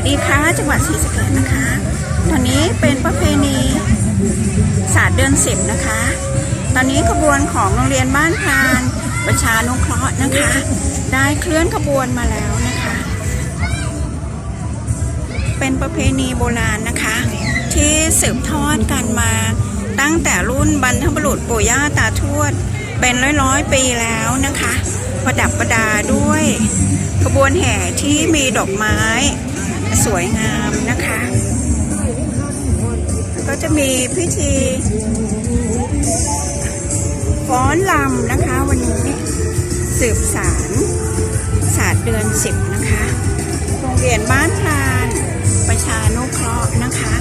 วัสดีค่ะ จังหวัดศรีสะเกษนะคะ ตอนนี้เป็นประเพณีศาสตร์เดือนสิบนะคะ ตอนนี้ขบวนของโรงเรียนบ้านพานประชานุเคราะห์นะคะ ได้เคลื่อนขบวนมาแล้วนะคะ เป็นประเพณีโบราณนะคะ ที่สืบทอดกันมาตั้งแต่รุ่นบรรพบุรุษปู่ย่าตาทวด เป็นร้อยร้อยๆปีแล้วนะคะ ประดับประดาด้วยขบวนแห่ที่มีดอกไม้ สวยงามนะคะ ก็จะมีพิธีฟ้อนลำนะคะวันนี้สืบสารศาสตร์เดือนสิบนะคะ โรงเรียนบ้านพลานประชานุเคราะห์นะคะ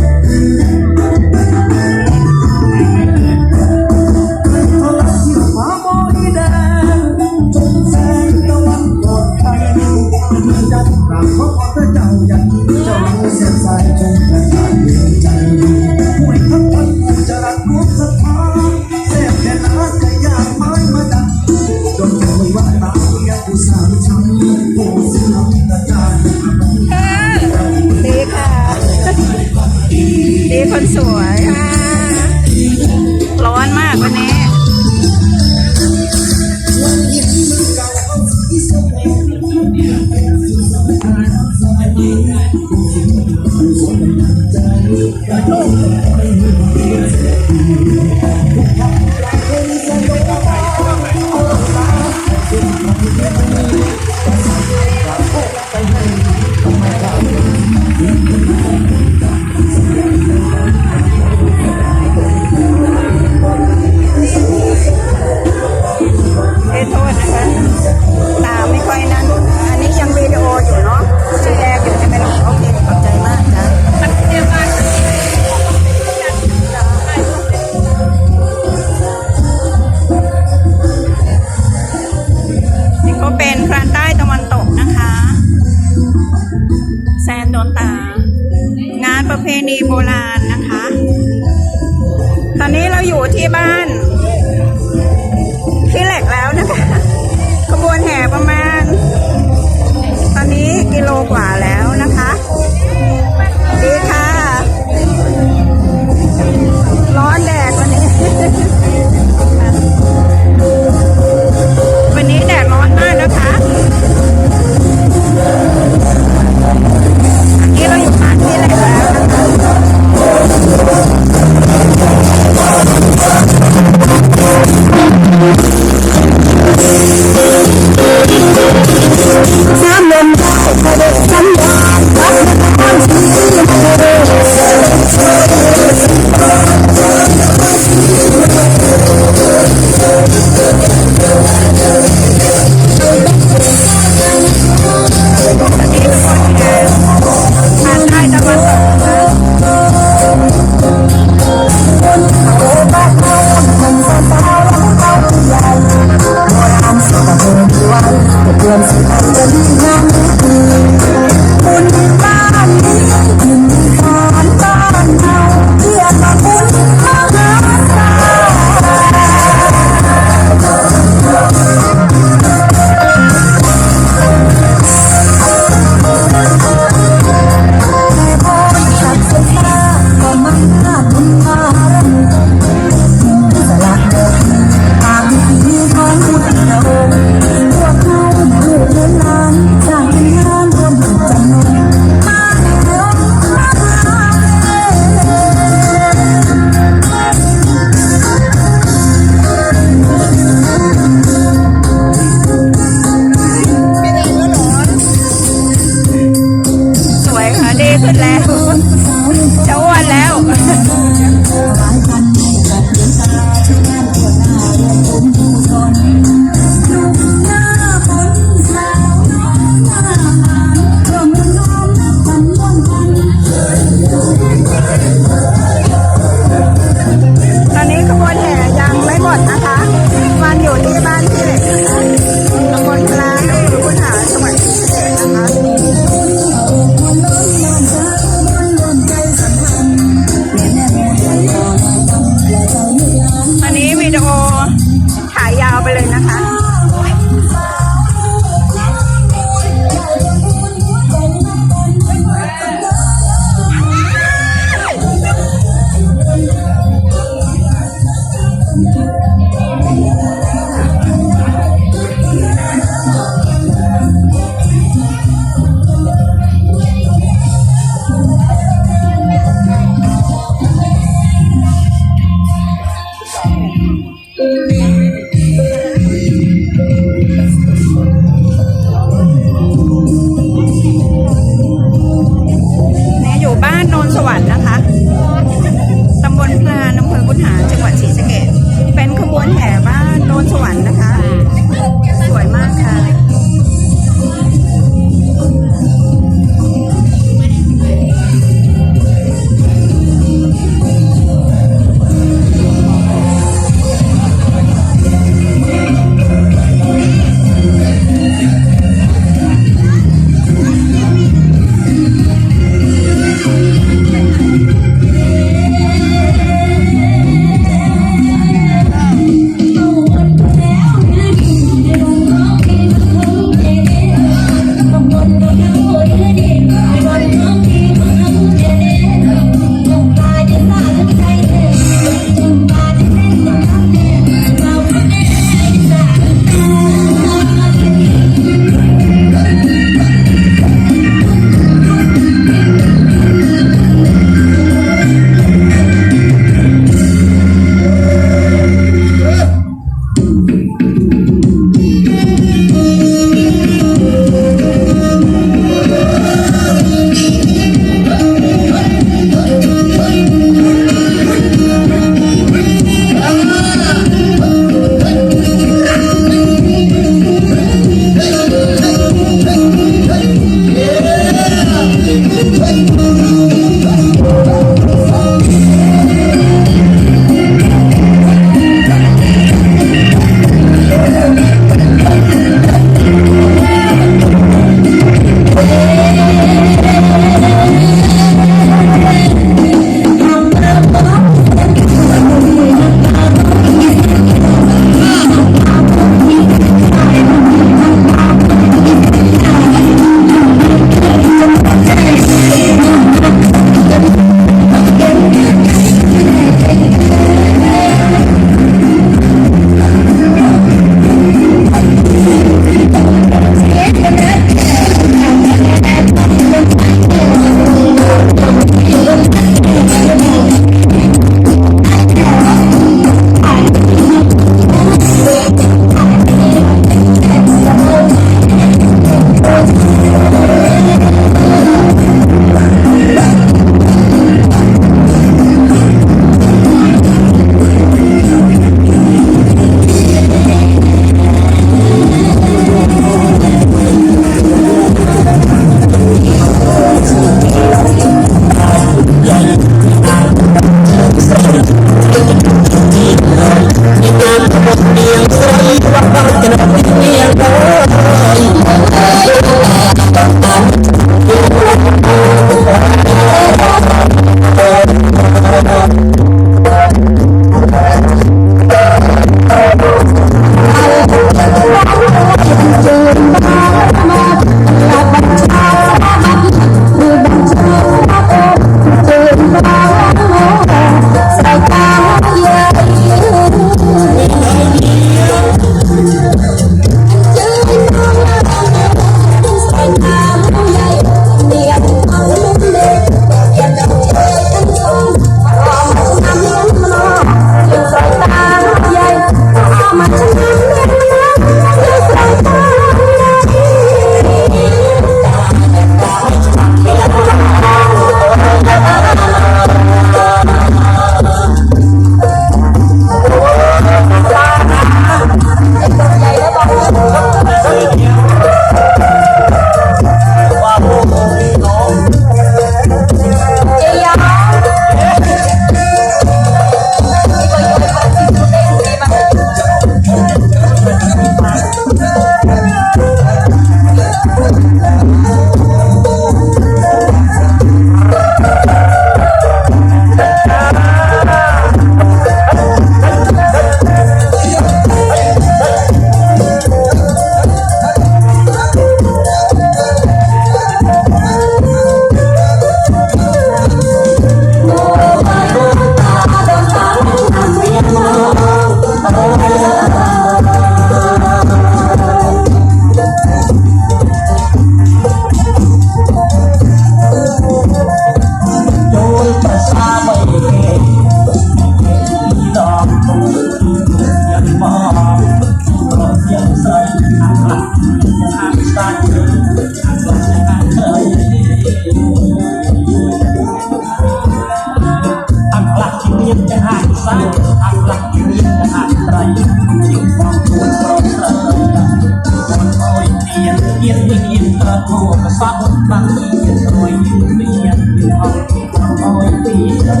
อยนรวยยิ่เตียอยู่ห้องอ้อยเตียน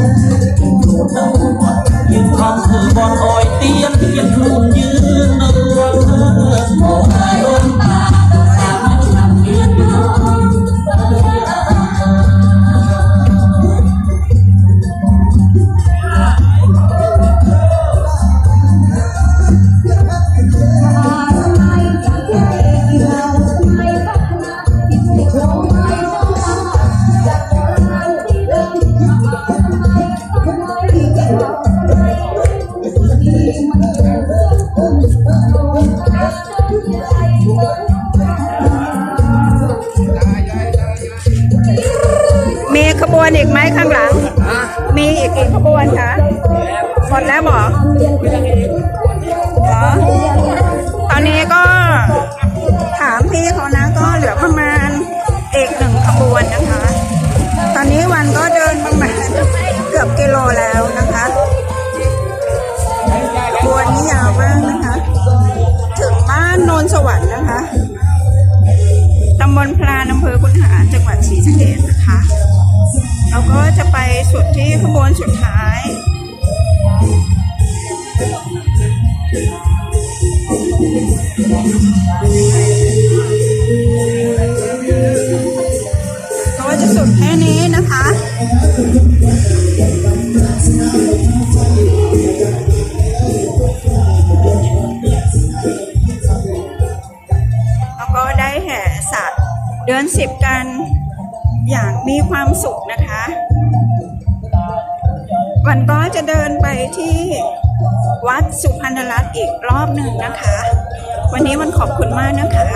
ยิ่งโดดเดินยิ่งห้องคือบอลโอยเตียนยิ่งคลุนยืน ข้างหลัง มีอีกกี่ขบวนคะหมดแล้วบอหรอตอนนี้ก็ถามพี่เขานะก็เหลือประมาณอีกหนึ่งขบวนนะคะ ตอนนี้วันก็เดินประมาณเกือบกิโลแล้วนะคะขบวนนี้ยาวมากนะคะ ถึงบ้านโนนสวรรค์นะคะตำบลพลานอำเภอคุนหารจังหวัดศรีสะเกษนะคะ เราก็จะไปสุดที่ขบวนสุดท้าย ก็จะสุดแค่นี้นะคะแล้วก็ได้แห่สัตว์เดือนสิบกันอย่างมีความสุขนะ วันก็จะเดินไปที่วัดสุพรรณรัตน์อีกรอบหนึ่งนะคะ วันนี้มันขอบคุณมากนะคะ